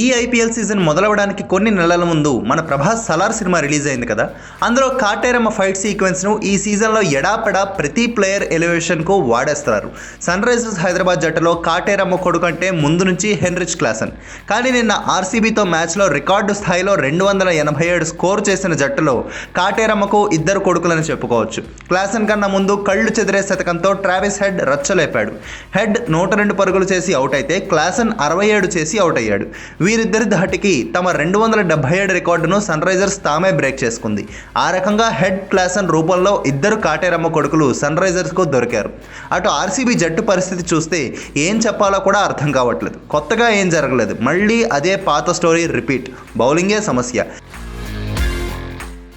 ఈ IPL season మొదలవడానికి కొన్ని నెలల ముందు మన ప్రభాస్ సలార్ సినిమా రిలీజ్ అయింది కదా. అందులో కాటేరమ్మ ఫైట్ సీక్వెన్స్ను ఈ సీజన్లో ఎడాపెడా ప్రతి ప్లేయర్ ఎలివేషన్కు వాడేస్తారు. సన్ రైజర్స్ హైదరాబాద్ జట్టులో కాటేరమ్మ కొడుకు అంటే ముందు నుంచి హెన్రిచ్ క్లాసన్. కానీ నిన్న ఆర్సీబీతో మ్యాచ్లో రికార్డు స్థాయిలో రెండు వందల ఎనభై ఏడు స్కోర్ చేసిన జట్టులో కాటేరమ్మకు ఇద్దరు కొడుకులని చెప్పుకోవచ్చు. క్లాసన్ కన్నా ముందు కళ్ళు చెదిరే శతకంతో ట్రావిస్ హెడ్ రచ్చలేపాడు. హెడ్ నూట రెండు పరుగులు చేసి అవుట్ అయితే క్లాసన్ అరవై ఏడు చేసి అవుట్ అయ్యాడు. వీరిద్దరి ధాటికి తమ రెండు వందల డెబ్బై ఏడు రికార్డును సన్ రైజర్స్ తామే బ్రేక్ చేసుకుంది. ఆ రకంగా హెడ్ క్లాసన్ రూపంలో ఇద్దరు కాటేరమ్మ కొడుకులు సన్ రైజర్స్కు దొరికారు. అటు ఆర్సీబీ జట్టు పరిస్థితి చూస్తే ఏం చెప్పాలో కూడా అర్థం కావట్లేదు. కొత్తగా ఏం జరగలేదు. మళ్ళీ అదే పాత స్టోరీ రిపీట్. బౌలింగే సమస్య.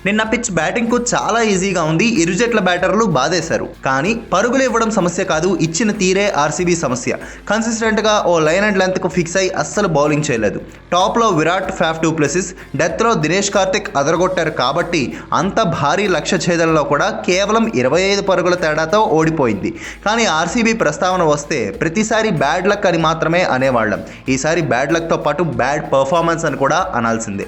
నిన్న పిచ్ బ్యాటింగ్కు చాలా ఈజీగా ఉంది. ఇరు జట్ల బ్యాటర్లు బాధేశారు. కానీ పరుగులు ఇవ్వడం సమస్య కాదు. ఇచ్చిన తీరే ఆర్సీబీ సమస్య. కన్సిస్టెంట్గా ఓ లైన్ అండ్ లెంత్కు ఫిక్స్ అయి అస్సలు బౌలింగ్ చేయలేదు. టాప్లో Virat Faf du Plessis Dinesh Karthik అదరగొట్టారు కాబట్టి అంత భారీ లక్ష్య ఛేదనలో కూడా కేవలం ఇరవై ఐదు పరుగుల తేడాతో ఓడిపోయింది. కానీ ఆర్సీబీ ప్రస్తావన వస్తే ప్రతిసారి బ్యాడ్ లక్ అని మాత్రమే అనేవాళ్ళం. ఈసారి బ్యాడ్ లక్తో పాటు బ్యాడ్ పర్ఫార్మెన్స్ అని కూడా అనాల్సిందే.